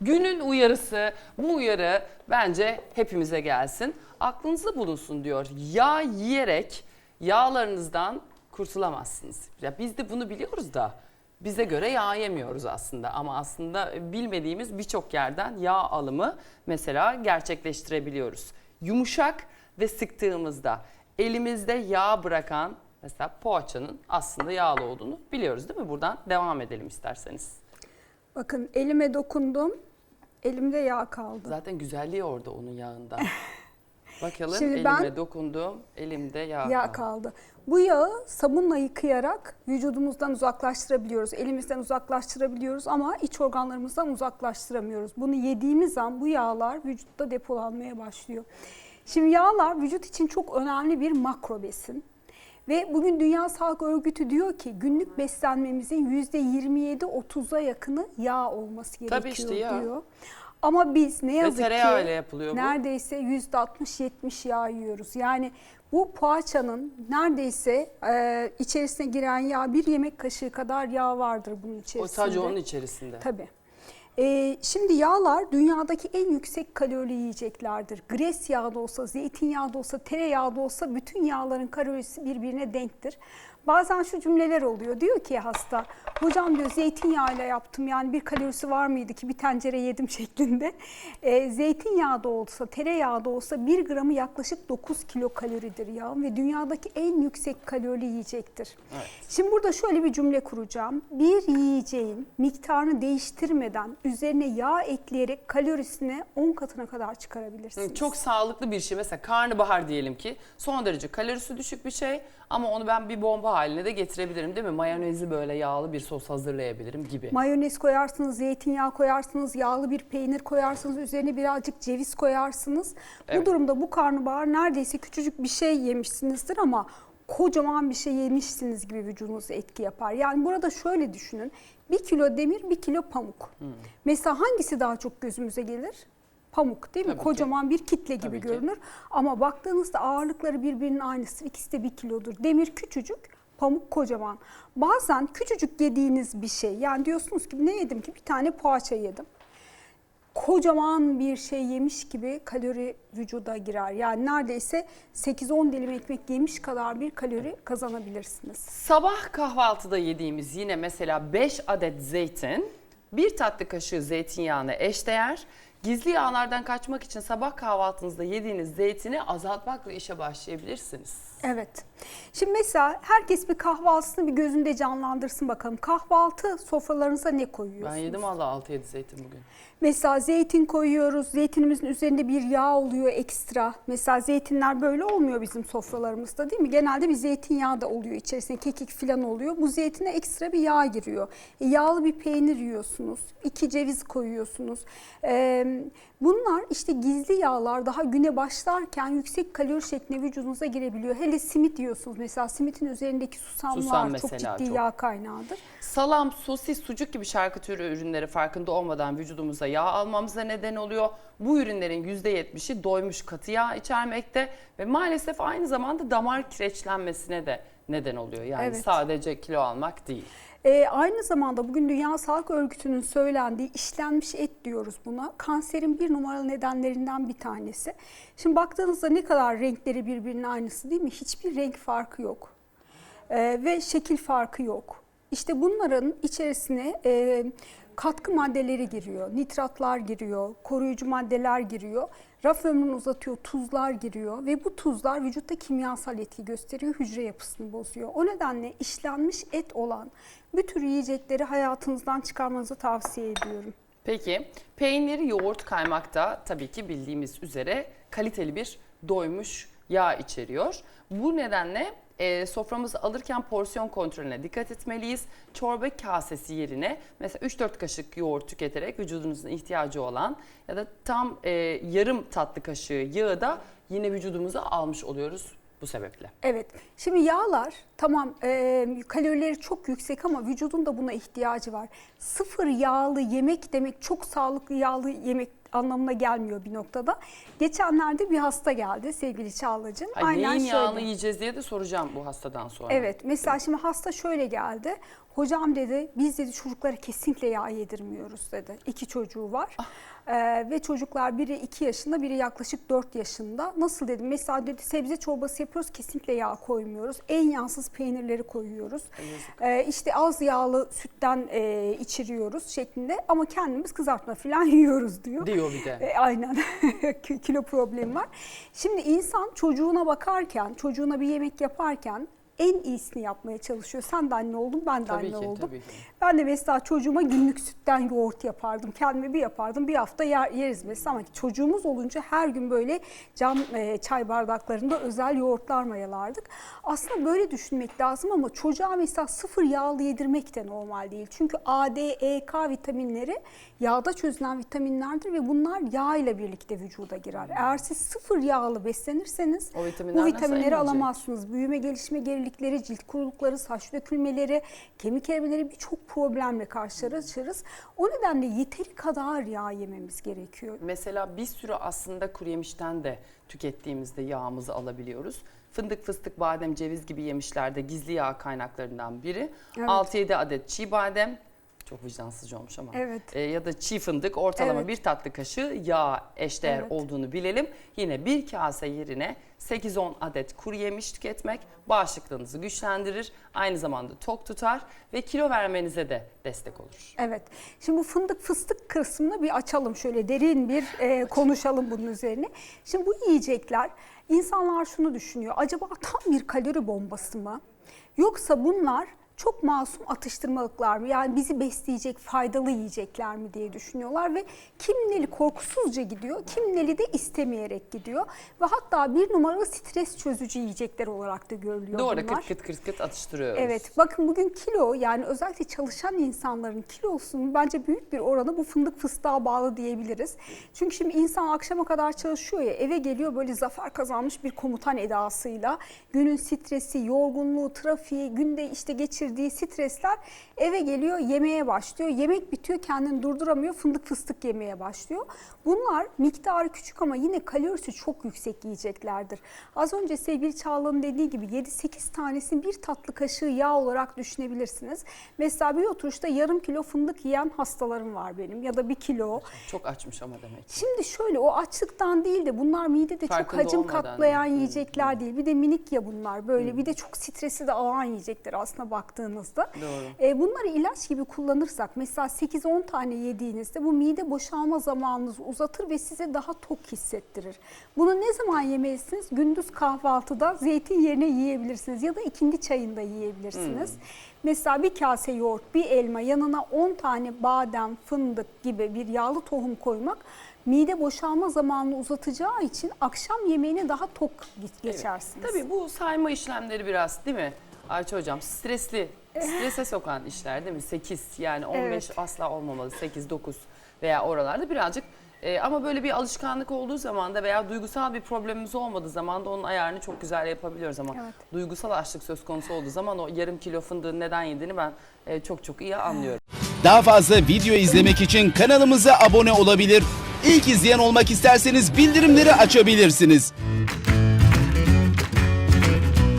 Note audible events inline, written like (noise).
Günün uyarısı, bu uyarı bence hepimize gelsin. Aklınızda bulunsun diyor. Yağ yiyerek yağlarınızdan kurtulamazsınız. Ya biz de bunu biliyoruz da bize göre yağ yemiyoruz aslında ama aslında bilmediğimiz birçok yerden yağ alımı mesela gerçekleştirebiliyoruz. Yumuşak ve sıktığımızda elimizde yağ bırakan mesela poğaçanın aslında yağlı olduğunu biliyoruz değil mi? Buradan devam edelim isterseniz. Bakın elime dokundum. Elimde yağ kaldı. Zaten güzelliği orada onun yağında. (laughs) Bakalım Şimdi elime ben- dokundum, elimde yağ, Yağ kaldı. kaldı. Bu yağı sabunla yıkayarak vücudumuzdan uzaklaştırabiliyoruz. Elimizden uzaklaştırabiliyoruz ama iç organlarımızdan uzaklaştıramıyoruz. Bunu yediğimiz an bu yağlar vücutta depolanmaya başlıyor. Şimdi yağlar vücut için çok önemli bir makro besin. Ve bugün Dünya Sağlık Örgütü diyor ki günlük beslenmemizin %27-30'a yakını yağ olması gerekiyor Tabii işte diyor. Ama biz ne Ve yazık tereyağı ki ile yapılıyor bu. neredeyse %60-70 yağ yiyoruz. Yani bu poğaçanın neredeyse e, içerisine giren yağ bir yemek kaşığı kadar yağ vardır bunun içerisinde. O sadece onun içerisinde. Tabii. E, şimdi yağlar dünyadaki en yüksek kalorili yiyeceklerdir. Gres yağı da olsa, zeytinyağı da olsa, tereyağı da olsa bütün yağların kalorisi birbirine denktir. Bazen şu cümleler oluyor. Diyor ki hasta, hocam diyor zeytinyağıyla yaptım yani bir kalorisi var mıydı ki bir tencere yedim (laughs) şeklinde. E, zeytinyağı da olsa, tereyağı da olsa 1 gramı yaklaşık 9 kilokaloridir yağ ve dünyadaki en yüksek kalorili yiyecektir. Evet. Şimdi burada şöyle bir cümle kuracağım. Bir yiyeceğin miktarını değiştirmeden üzerine yağ ekleyerek kalorisine 10 katına kadar çıkarabilirsiniz. Çok sağlıklı bir şey. Mesela karnabahar diyelim ki son derece kalorisi düşük bir şey ama onu ben bir bomba haline de getirebilirim değil mi? Mayonezi böyle yağlı bir sos hazırlayabilirim gibi. Mayonez koyarsınız, zeytinyağı koyarsınız, yağlı bir peynir koyarsınız, üzerine birazcık ceviz koyarsınız. Evet. Bu durumda bu karnabahar neredeyse küçücük bir şey yemişsinizdir ama kocaman bir şey yemişsiniz gibi vücudunuza etki yapar. Yani burada şöyle düşünün. Bir kilo demir, bir kilo pamuk. Hmm. Mesela hangisi daha çok gözümüze gelir? Pamuk değil mi? Tabii ki. Kocaman bir kitle gibi Tabii ki. görünür. Ama baktığınızda ağırlıkları birbirinin aynısı. İkisi de bir kilodur. Demir küçücük, pamuk kocaman. Bazen küçücük yediğiniz bir şey. Yani diyorsunuz ki ne yedim ki? Bir tane poğaça yedim. Kocaman bir şey yemiş gibi kalori vücuda girer. Yani neredeyse 8-10 dilim ekmek yemiş kadar bir kalori kazanabilirsiniz. Sabah kahvaltıda yediğimiz yine mesela 5 adet zeytin, bir tatlı kaşığı zeytinyağına eşdeğer. Gizli yağlardan kaçmak için sabah kahvaltınızda yediğiniz zeytini azaltmakla işe başlayabilirsiniz. Evet. Şimdi mesela herkes bir kahvaltısını bir gözünde canlandırsın bakalım. Kahvaltı sofralarınıza ne Ben koyuyorsunuz? yedim valla 6-7 zeytin bugün. Mesela zeytin koyuyoruz. Zeytinimizin üzerinde bir yağ oluyor ekstra. Mesela zeytinler böyle olmuyor bizim sofralarımızda değil mi? Genelde bir zeytinyağı da oluyor. İçerisinde kekik falan oluyor. Bu zeytine ekstra bir yağ giriyor. E, yağlı bir peynir yiyorsunuz. iki ceviz koyuyorsunuz. E, bunlar işte gizli yağlar daha güne başlarken yüksek kalori şeklinde vücudunuza girebiliyor. Hele simit yiyorsunuz. Mesela simitin üzerindeki susamlar Susam çok ciddi çok. yağ kaynağıdır. Salam, sosis, sucuk gibi şarküteri ürünleri farkında olmadan vücudumuza yağ almamıza neden oluyor. Bu ürünlerin %70'i doymuş katı yağ içermekte ve maalesef aynı zamanda damar kireçlenmesine de neden oluyor. Yani Evet. sadece kilo almak değil. Ee, aynı zamanda bugün Dünya Sağlık Örgütü'nün söylendiği işlenmiş et diyoruz buna. Kanserin bir numaralı nedenlerinden bir tanesi. Şimdi baktığınızda ne kadar renkleri birbirinin aynısı değil mi? Hiçbir renk farkı yok. Ee, ve şekil farkı yok. İşte bunların içerisine e, katkı maddeleri giriyor, nitratlar giriyor, koruyucu maddeler giriyor, raf ömrünü uzatıyor, tuzlar giriyor ve bu tuzlar vücutta kimyasal etki gösteriyor, hücre yapısını bozuyor. O nedenle işlenmiş et olan bu tür yiyecekleri hayatınızdan çıkarmanızı tavsiye ediyorum. Peki peynir, yoğurt, kaymak da tabii ki bildiğimiz üzere kaliteli bir doymuş yağ içeriyor. Bu nedenle e, soframızı alırken porsiyon kontrolüne dikkat etmeliyiz. Çorba kasesi yerine mesela 3-4 kaşık yoğurt tüketerek vücudunuzun ihtiyacı olan ya da tam e, yarım tatlı kaşığı yağı da yine vücudumuza almış oluyoruz bu sebeple. Evet. Şimdi yağlar Tamam e, kalorileri çok yüksek ama vücudun da buna ihtiyacı var. Sıfır yağlı yemek demek çok sağlıklı yağlı yemek anlamına gelmiyor bir noktada. Geçenlerde bir hasta geldi sevgili Çağla'cığım. Ay, neyin şöyle. yağını yiyeceğiz diye de soracağım bu hastadan sonra. Evet mesela şimdi hasta şöyle geldi. Hocam dedi biz dedi çocuklara kesinlikle yağ yedirmiyoruz dedi. İki çocuğu var. Ee, ve çocuklar biri 2 yaşında biri yaklaşık 4 yaşında. Nasıl dedim mesela dedi sebze çorbası yapıyoruz kesinlikle yağ koymuyoruz. En yağsız peynirleri koyuyoruz. Ee, işte az yağlı sütten e, içiriyoruz şeklinde ama kendimiz kızartma falan (laughs) yiyoruz diyor. Diyor bir de. E, aynen (laughs) Ki- kilo problemi var. Şimdi insan çocuğuna bakarken, çocuğuna bir yemek yaparken en iyisini yapmaya çalışıyor. Sen de anne oldun, ben de Tabii anne ki, oldum. tabii ki. Ben de mesela çocuğuma günlük sütten yoğurt yapardım. Kendime bir yapardım. Bir hafta yer, yeriz mesela ama çocuğumuz olunca her gün böyle cam e, çay bardaklarında özel yoğurtlar mayalardık. Aslında böyle düşünmek lazım ama çocuğa mesela sıfır yağlı yedirmek de normal değil. Çünkü A, D, E, K vitaminleri yağda çözülen vitaminlerdir ve bunlar yağ ile birlikte vücuda girer. Eğer siz sıfır yağlı beslenirseniz O vitaminler bu vitaminleri alamazsınız. Büyüme gelişme gerilikleri, cilt kurulukları, saç dökülmeleri, kemik erimeleri birçok problemle karşılaşırız. O nedenle yeteri kadar yağ yememiz gerekiyor. Mesela bir sürü aslında kuru yemişten de tükettiğimizde yağımızı alabiliyoruz. Fındık, fıstık, badem, ceviz gibi yemişlerde gizli yağ kaynaklarından biri. Evet. 6-7 adet çiğ badem. Çok vicdansızca olmuş ama. Evet. E, ya da çiğ fındık ortalama Evet. bir tatlı kaşığı yağ eşdeğer Evet. olduğunu bilelim. Yine bir kase yerine 8-10 adet kuru yemiş tüketmek bağışıklığınızı güçlendirir. Aynı zamanda tok tutar ve kilo vermenize de destek olur. Evet. Şimdi bu fındık fıstık kısmını bir açalım şöyle derin bir e, konuşalım bunun üzerine. Şimdi bu yiyecekler insanlar şunu düşünüyor. Acaba tam bir kalori bombası mı? Yoksa bunlar çok masum atıştırmalıklar mı? Yani bizi besleyecek faydalı yiyecekler mi diye düşünüyorlar ve kimleri korkusuzca gidiyor, kimleri de istemeyerek gidiyor. Ve hatta bir numaralı stres çözücü yiyecekler olarak da görülüyor Doğru bunlar. kıt kıt kıt kıt atıştırıyoruz. Evet bakın bugün kilo yani özellikle çalışan insanların kilosunun bence büyük bir oranı bu fındık fıstığa bağlı diyebiliriz. Çünkü şimdi insan akşama kadar çalışıyor ya eve geliyor böyle zafer kazanmış bir komutan edasıyla günün stresi, yorgunluğu, trafiği, günde işte geçirdiği stresler eve geliyor yemeğe başlıyor. Yemek bitiyor kendini durduramıyor fındık fıstık yemeye başlıyor. Bunlar miktarı küçük ama yine kalorisi çok yüksek yiyeceklerdir. Az önce sevgili Çağla'nın dediği gibi 7-8 tanesini bir tatlı kaşığı yağ olarak düşünebilirsiniz. Mesela bir oturuşta yarım kilo fındık yiyen hastalarım var benim ya da bir kilo. Çok açmış ama demek. Şimdi şöyle o açlıktan değil de bunlar midede çok Farkında hacim olmadan. katlayan yiyecekler değil. Bir de minik ya bunlar böyle bir de çok stresi de alan yiyecekler aslında baktığınızda. Doğru. E, bunları ilaç gibi kullanırsak mesela 8-10 tane yediğinizde bu mide boşalma zamanınızı uzatır ve size daha tok hissettirir. Bunu ne zaman yemelisiniz? Gündüz kahvaltıda zeytin yerine yiyebilirsiniz ya da ikindi çayında yiyebilirsiniz. Mesela bir kase yoğurt, bir elma yanına 10 tane badem, fındık gibi bir yağlı tohum koymak mide boşalma zamanını uzatacağı için akşam yemeğine daha tok geçersiniz. Tabii bu sayma işlemleri biraz değil mi? Ayça hocam stresli, strese sokan işler değil mi? 8 yani 15 Evet. asla olmamalı. 8, 9 veya oralarda birazcık e, ama böyle bir alışkanlık olduğu zaman da veya duygusal bir problemimiz olmadığı zaman da onun ayarını çok güzel yapabiliyoruz ama Evet. duygusal açlık söz konusu olduğu zaman o yarım kilo fındığın neden yediğini ben e, çok çok iyi anlıyorum. Daha fazla video izlemek için kanalımıza abone olabilir. İlk izleyen olmak isterseniz bildirimleri açabilirsiniz.